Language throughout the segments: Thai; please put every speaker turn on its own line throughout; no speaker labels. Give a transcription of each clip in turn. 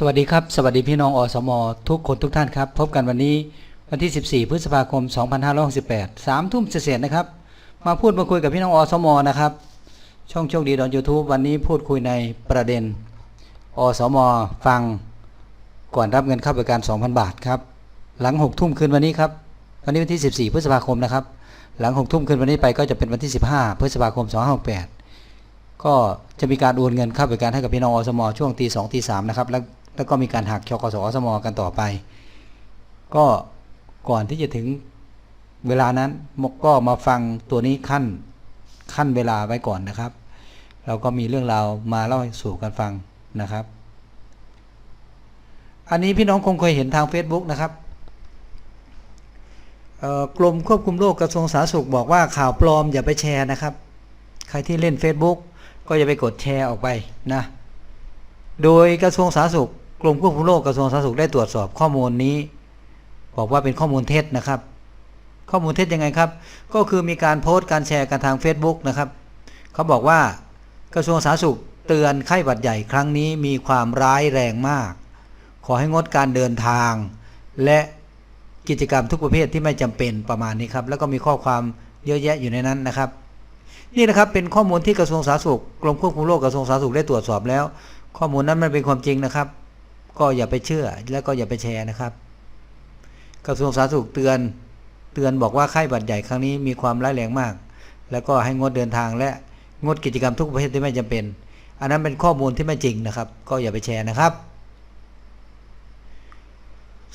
สวัสดีครับ สวัสดีพี่น้องอสม ทุกคนทุกท่านครับ พบกันวันนี้วันที่ 14 พฤษภาคม 2568 3 ทุ่มเศษนะครับ มาพูดมาคุยกับพี่น้องอสมนะครับ ช่องโชคดีดอนยูทูบวันนี้พูดคุยในประเด็น อสม ฟัง ก่อนรับเงินเข้าบริการ 2,000 บาทครับ หลัง 6 ทุ่มคืนวันนี้ครับ วันนี้วันที่ 14 พฤษภาคมนะครับ หลัง 6 ทุ่มคืนวันนี้ไปก็จะเป็นวันที่ 15 พฤษภาคม 2568ก็จะมีการโอนเงินเข้าบริการให้กับพี่น้องอสม ช่วงตีสองตีสามนะครับ แล้ว แล้วก็มีการหักชกสอสมกันต่อไป ก็ก่อนที่จะถึงเวลานั้นมกก็มาฟังตัวนี้ขั้นขั้นเวลาไว้ก่อนนะครับ เราก็มีเรื่องราวมาเล่าสู่กันฟังนะครับ อันนี้พี่น้องคงเคยเห็นทาง Facebook นะครับกรมควบคุมโรคกระทรวงสาธารณสุขบอกว่าข่าวปลอมอย่าไปแชร์นะครับ ใครที่เล่น Facebook ก็อย่าไปกดแชร์ออกไปนะ โดยกระทรวงสาธารณสุข กรมควบคุมโรคกระทรวงสาธารณสุขได้ตรวจสอบข้อมูลนี้ บอกว่าเป็นข้อมูลเท็จนะครับ ข้อมูลเท็จยังไงครับ ก็คือมีการโพสต์การแชร์กันทาง Facebook นะครับเขาบอกว่ากระทรวงสาธารณสุขเตือนไข้หวัดใหญ่ครั้งนี้มีความร้ายแรงมาก ขอให้งดการเดินทาง และกิจกรรมทุกประเภทที่ไม่จำเป็นประมาณนี้ครับ แล้วก็มีข้อความเยอะแยะอยู่ในนั้นนะครับ นี่นะครับเป็นข้อมูลที่กระทรวงสาธารณสุขกรมควบคุมโรคกระทรวงสาธารณสุขได้ตรวจสอบแล้ว ข้อมูลนั้นมันเป็นความจริงนะครับ ก็อย่าไปเชื่อแล้วก็อย่าไปแชร์นะครับ กระทรวงสาธารณสุขเตือนเตือนบอกว่าไข้หวัดใหญ่ครั้งนี้มีความร้ายแรงมาก แล้วก็ให้งดเดินทางและงดกิจกรรมทุกประเภทที่ไม่จำเป็น อันนั้นเป็นข้อมูลที่ไม่จริงนะครับ ก็อย่าไปแชร์นะครับ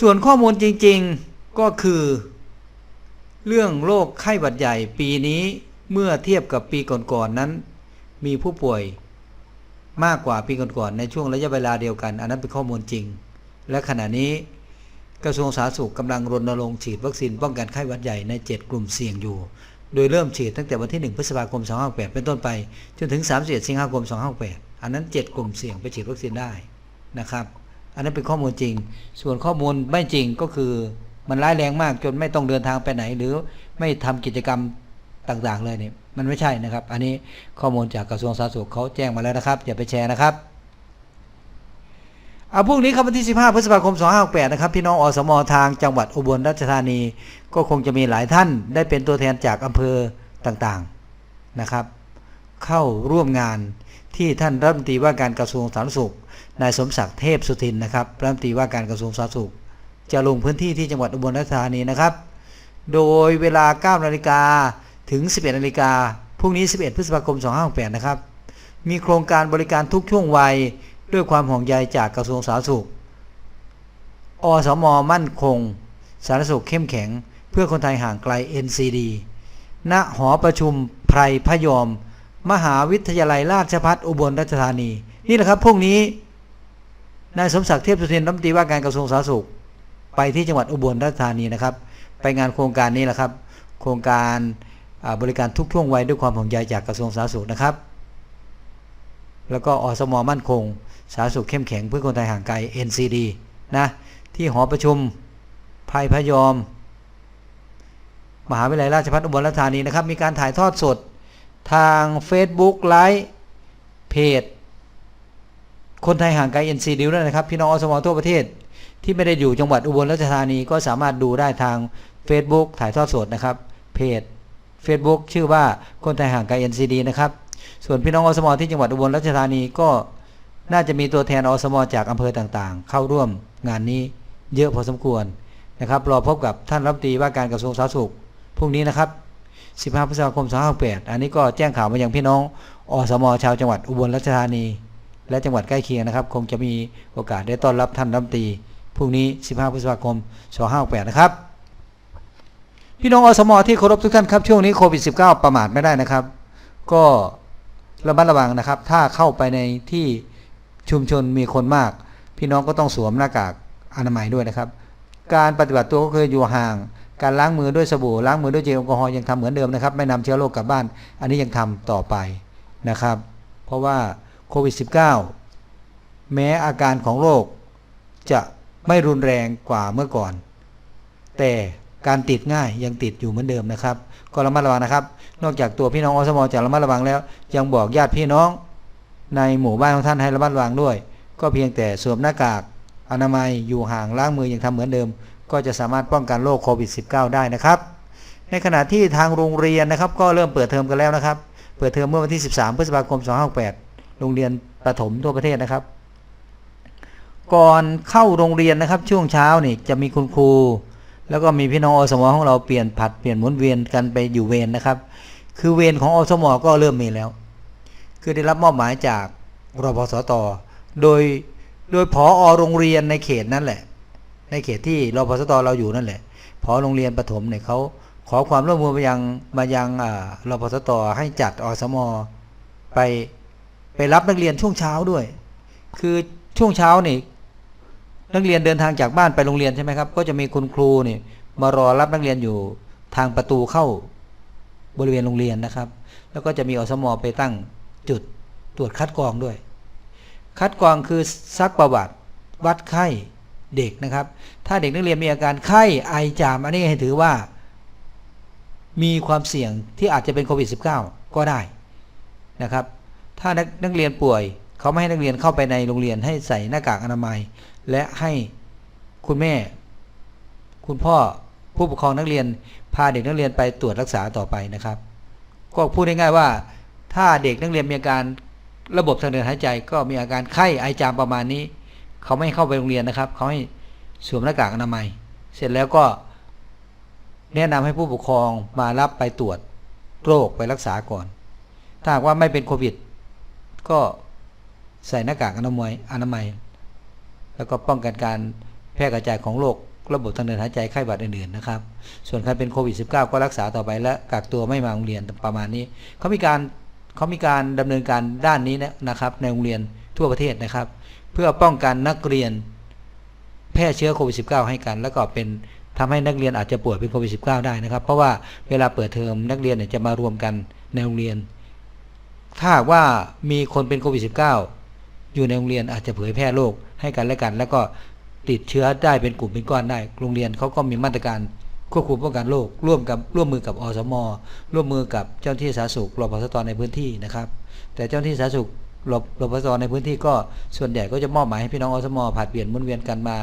ส่วนข้อมูลจริงๆก็คือ เรื่องโรคไข้หวัดใหญ่ปีนี้เมื่อเทียบกับปีก่อนๆนนั้น มีผู้ป่วย มากกว่าปีก่อนๆในช่วงระยะเวลาเดียวกัน อันนั้นเป็นข้อมูลจริง และขณะนี้กระทรวงสาธารณสุขกำลังรณรงค์ฉีดวัคซีนป้องกันไข้หวัดใหญ่ใน 7 กลุ่มเสี่ยงอยู่ โดยเริ่มฉีดตั้งแต่วันที่ 1 พฤษภาคม 2568เป็นต้นไป จนถึง 31 สิงหาคม 2568อันนั้น 7 กลุ่มเสี่ยงไปฉีดวัคซีนได้นะครับ อันนั้นเป็นข้อมูลจริง ส่วนข้อมูลไม่จริงก็คือมันร้ายแรงมากจนไม่ต้องเดินทางไปไหน หรือไม่ทำกิจกรรมต่างๆเลยเนี่ย มันไม่ใช่นะครับ อันนี้ข้อมูลจากกระทรวงสาธารณสุขเขาแจ้งมาแล้วนะครับ อย่าไปแชร์นะครับเอาพรุ่งนี้ครับวันที่ 15 พฤษภาคม 2568 นะครับ พี่น้องอสมทางจังหวัดอุบลราชธานี ก็คงจะมีหลายท่านได้เป็นตัวแทนจากอำเภอต่างๆนะครับ เข้าร่วมงานที่ท่านรัฐมนตรีว่าการกระทรวงสาธารณสุขนายสมศักดิ์เทพสุทินนะครับรัฐมนตรีว่าการกระทรวงสาธารณสุข จะลงพื้นที่ที่จังหวัดอุบลราชธานีนะครับ โดยเวลา 9 นาฬิกา ถึง 11นาฬิกาพรุ่งนี้ 11 พฤษภาคม 2568 นะครับ มีโครงการบริการทุกช่วงวัยด้วยความห่วงใยจากกระทรวงสาธารณสุข อสม มั่นคง สาธารณสุขเข้มแข็ง เพื่อคนไทยห่างไกล NCD ณ หอประชุมไพรพยอม มหาวิทยาลัยราชภัฏอุบลราชธานี นี่แหละครับพรุ่งนี้ นายสมศักดิ์เทพสุทินรัฐมนตรีว่าการกระทรวงสาธารณสุข ไปที่จังหวัดอุบลราชธานีนะครับ ไปงานโครงการนี้แหละครับ โครงการ บริการทุกช่วงวัยด้วยความห่วงใยจากกระทรวงสาธารณสุขนะครับ แล้วก็อสมมั่นคง สาธารณสุขเข้มแข็งเพื่อคนไทยห่างไกล NCD นะที่หอประชุมภัยพยอม มหาวิทยาลัยราชภัฏอุบลราชธานีนะครับ มีการถ่ายทอดสดทาง Facebook ไลฟ์เพจ คนไทยห่างไกล NCD ด้วยนะครับ พี่น้องอสมทั่วประเทศ ที่ไม่ได้อยู่จังหวัดอุบลราชธานีก็สามารถดูได้ทาง Facebook ถ่ายทอดสดนะครับ เพจ Facebook ชื่อว่าคนไทยห่างไกล NCD นะครับ ส่วนพี่น้องอสมที่จังหวัดอุบลราชธานีก็น่าจะมีตัวแทนอสมจากอำเภอต่างๆ เข้าร่วมงานนี้เยอะพอสมควรนะครับ รอพบกับท่านรัฐมนตรีว่าการกระทรวงสาธารณสุขพรุ่งนี้นะครับ 15 พฤษภาคม 2568 อันนี้ก็แจ้งข่าวมายังพี่น้องอสมชาวจังหวัดอุบลราชธานี และจังหวัดใกล้เคียงนะครับ คงจะมีโอกาสได้ต้อนรับท่านรัฐมนตรีพรุ่งนี้ 15 พฤษภาคม 2568 นะครับ พี่น้องอสมอที่เคารพทุกท่านครับช่วงนี้โควิด -19 ประมาทไม่ได้นะครับ ก็ระมัดระวังนะครับ ถ้าเข้าไปในที่ชุมชนมีคนมาก พี่น้องก็ต้องสวมหน้ากากอนามัยด้วยนะครับ การปฏิบัติตัวก็คืออยู่ห่าง การล้างมือด้วยสบู่ล้างมือด้วยเจลแอลกอฮอล์ยังทำเหมือนเดิมนะครับ ไม่นำเชื้อโรคกลับบ้าน อันนี้ยังทำต่อไปนะครับ เพราะว่าโควิด -19 แม้อาการของโรคจะไม่รุนแรงกว่าเมื่อก่อน แต่ การติดง่ายยังติดอยู่เหมือนเดิมนะครับ ก็ระมัดระวังนะครับ นอกจากตัวพี่น้องอสมจะระมัดระวังแล้ว ยังบอกญาติพี่น้องในหมู่บ้านของท่านให้ระมัดระวังด้วย ก็เพียงแต่สวมหน้ากากอนามัยอยู่ห่างล้างมือยังทำเหมือนเดิม ก็จะสามารถป้องกันโรคโควิด -19 ได้นะครับ ในขณะที่ทางโรงเรียนนะครับ ก็เริ่มเปิดเทอมกันแล้วนะครับ เปิดเทอมเมื่อวันที่ 13 พฤษภาคม 2568 โรงเรียนประถมทั่วประเทศนะครับ ก่อนเข้าโรงเรียนนะครับ ช่วงเช้านี่จะมีคุณครู แล้วก็มีพี่น้องอสมของเราเปลี่ยนผัดเปลี่ยนหมุนเวียนกันไปอยู่เวรนะครับ คือเวรของอสมก็เริ่มมีแล้ว คือได้รับมอบหมายจากรพสตโดยโดยผอโรงเรียนในเขตนั่นแหละ ในเขตที่รพสตเราอยู่นั่นแหละผอโรงเรียนประถมเนี่ยเขาขอความร่วมมือมายังมายังอ่ารพสตให้จัดอสมไปไปรับนักเรียนช่วงเช้าด้วย คือช่วงเช้านี่ นักเรียนเดินทางจากบ้านไปโรงเรียนใช่ไหมครับ ก็จะมีคุณครูนี่มารอรับนักเรียนอยู่ทางประตูเข้าบริเวณโรงเรียนนะครับ แล้วก็จะมีอสมอไปตั้งจุดตรวจคัดกรองด้วย คัดกรองคือซักประวัติ วัดไข้เด็กนะครับ ถ้าเด็กนักเรียนมีอาการไข้ไอจามอันนี้ให้ถือว่า มีความเสี่ยงที่อาจจะเป็นโควิด -19 ก็ได้นะครับ ถ้านักนักเรียนป่วยเขาไม่ให้นักเรียนเข้าไปในโรงเรียนให้ใส่หน้ากากอนามัย และให้คุณแม่ คุณพ่อผู้ปกครองนักเรียน พาเด็กนักเรียนไปตรวจรักษาต่อไปนะครับ ก็พูดง่ายๆว่า ถ้าเด็กนักเรียนมีอาการระบบทางเดินหายใจ ก็มีอาการไข้ไอจามประมาณนี้ เขาไม่ให้เข้าไปโรงเรียนนะครับ เขาให้สวมหน้ากากอนามัย เสร็จแล้วก็ แนะนำให้ผู้ปกครองมารับไปตรวจโรคไปรักษาก่อน ถ้าหากว่าไม่เป็นโควิด ก็ใส่หน้ากากอนามัยอนามัย แล้วก็ป้องกันการแพร่กระจายของโรคระบบทางเดินหายใจไข้หวัดอื่นๆนะครับ ส่วนใครเป็นโควิด -19 ก็รักษาต่อไปและกักตัวไม่มาโรงเรียนประมาณนี้ เขามีการเขามีการดำเนินการด้านนี้นะครับ ในโรงเรียนทั่วประเทศนะครับ เพื่อป้องกันนักเรียนแพร่เชื้อโควิด -19 ให้กัน แล้วก็เป็นทำให้นักเรียนอาจจะป่วยเป็นโควิด -19 ได้นะครับ เพราะว่าเวลาเปิดเทอมนักเรียนเนี่ยจะมารวมกันในโรงเรียน ถ้าว่ามีคนเป็นโควิด -19 อยู่ในโรงเรียนอาจจะเผยแพร่โรคให้กันและกัน แล้วก็ติดเชื้อได้เป็นกลุ่มเป็นก้อนได้ โรงเรียนเขาก็มีมาตรการควบคุมป้องกันโรคร่วมกับร่วมมือกับอสม ร่วมมือกับเจ้าหน้าที่สาธารณสุขรพสตในพื้นที่นะครับ แต่เจ้าหน้าที่สาธารณสุขรพรพสตในพื้นที่ก็ส่วนใหญ่ก็จะมอบหมายให้พี่น้องอสมผัดเปลี่ยนมุนเวียนกันมา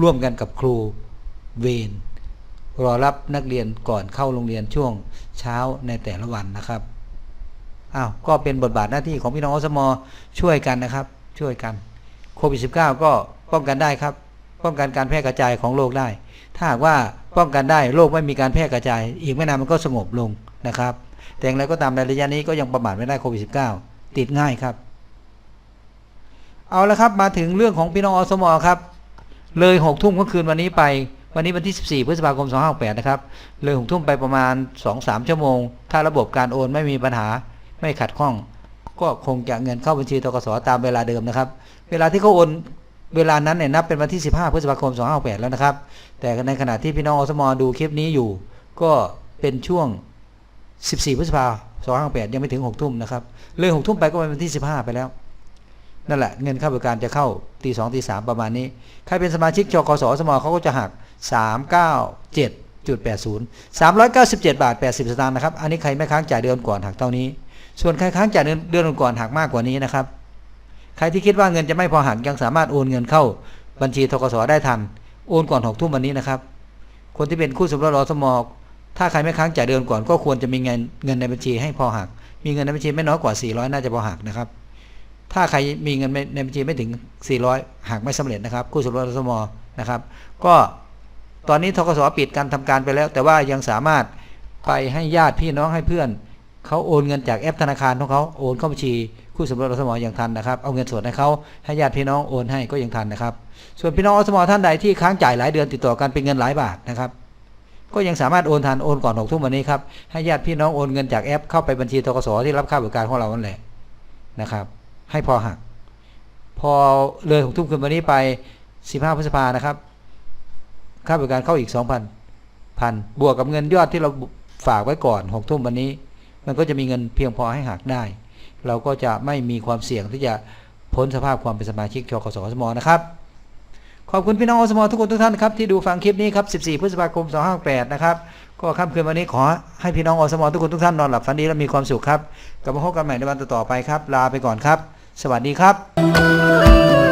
ร่วมกันกับครูเวรรอรับนักเรียนก่อนเข้าโรงเรียนช่วงเช้าในแต่ละวันนะครับ อ้าวก็เป็นบทบาทหน้าที่ของพี่น้องอสมช่วยกันนะครับ ช่วยกันโควิด -19 ก็ป้องกันได้ครับ ป้องกันการแพร่กระจายของโรคได้ ถ้าหากว่าป้องกันได้โรคไม่มีการแพร่กระจาย อีกไม่นานมันก็สงบลงนะครับ แต่อย่างไรก็ตามในระยะนี้ก็ยังประมาทไม่ได้โควิด -19 ติดง่ายครับ เอาละครับมาถึงเรื่องของพี่น้องอสมครับ เลยหกทุ่มเมื่อคืนวันนี้ไปวันนี้วันที่ 14 พฤษภาคม 2568 นะครับ เลยหกทุ่มไปประมาณ 2-3 ชั่วโมง ถ้าระบบการโอนไม่มีปัญหา ไม่ขัดข้อง ก็คงจะเงินเข้าบัญชีตกสตามเวลาเดิมนะครับ เวลาที่เขาโอนเวลานั้นเนี่ยนับเป็นวันที่ 15 พฤษภาคม 2568แล้วนะครับ แต่ในขณะที่พี่น้องอสมอดูคลิปนี้อยู่ ก็เป็นช่วง 14 พฤษภาคม 2568ยังไม่ถึง 6 ทุ่มนะครับ เลย6ทุ่มไปก็เป็นวันที่ 15 ไปแล้ว นั่นแหละ เงินค่าบริการจะเข้าตีสองตีสามประมาณนี้ ใครเป็นสมาชิกจกสสมเขาก็จะหัก 397.80 397 บาท 80 สตางค์นะครับ อันนี้ใครไม่ค้างจ่ายเดือนก่อนหักเท่านี้ ส่วนใครค้างจ่ายเดือนเดือนก่อนหักมากกว่านี้นะครับ ใครที่คิดว่าเงินจะไม่พอหักยังสามารถโอนเงินเข้าบัญชีทกสได้ทัน โอนก่อนหกทุ่มวันนี้นะครับ คนที่เป็นคู่สมรสรสมถ้าใครไม่ค้างจ่ายเดือนก่อนก็ควรจะมีเงินเงินในบัญชีให้พอหัก มีเงินในบัญชีไม่น้อยกว่า 400 น่าจะพอหักนะครับ ถ้าใครมีเงินในบัญชีไม่ถึง 400หักไม่สำเร็จนะครับ คู่สมรสสมนะครับ ก็ตอนนี้ทกสปิดการทำการไปแล้ว แต่ว่ายังสามารถไปให้ญาติพี่น้องให้เพื่อน เขาโอนเงินจากแอปธนาคารของเขาโอนเข้าบัญชีคู่สมรสสมอย่างทันนะครับเอาเงินสดให้เขาให้ญาติพี่น้องโอนให้ก็ยังทันนะครับ ส่วนพี่น้องอสมท่านใดที่ค้างจ่ายหลายเดือนติดต่อกันเป็นเงินหลายบาทนะครับ ก็ยังสามารถโอนทันโอนก่อนหกทุ่มวันนี้ครับให้ญาติพี่น้องโอนเงินจากแอปเข้าไปบัญชีทกสที่รับค่าบริการของเรานั่นแหละนะครับ ให้พอหัก พอเลยหกทุ่มคืนวันนี้ไป15พฤษภานะครับค่าบริการเข้าอีก2,000พันบวกกับเงินยอดที่เราฝากไว้ก่อนหกทุ่มวันนี้ มันก็จะมีเงินเพียงพอให้หักได้ เราก็จะไม่มีความเสี่ยงที่จะพ้นสภาพความเป็นสมาชิกชกสสมนะครับ ขอบคุณพี่น้องอสมทุกคนทุกท่านครับที่ดูฟังคลิปนี้ครับ 14 พฤษภาคม 258 นะครับก็ค่ำคืนวันนี้ขอให้พี่น้องอสมทุกคนทุกท่านนอนหลับฝันดีและมีความสุขครับกลับมาพบกันใหม่ในวันต่อๆไปครับ ลาไปก่อนครับ สวัสดีครับ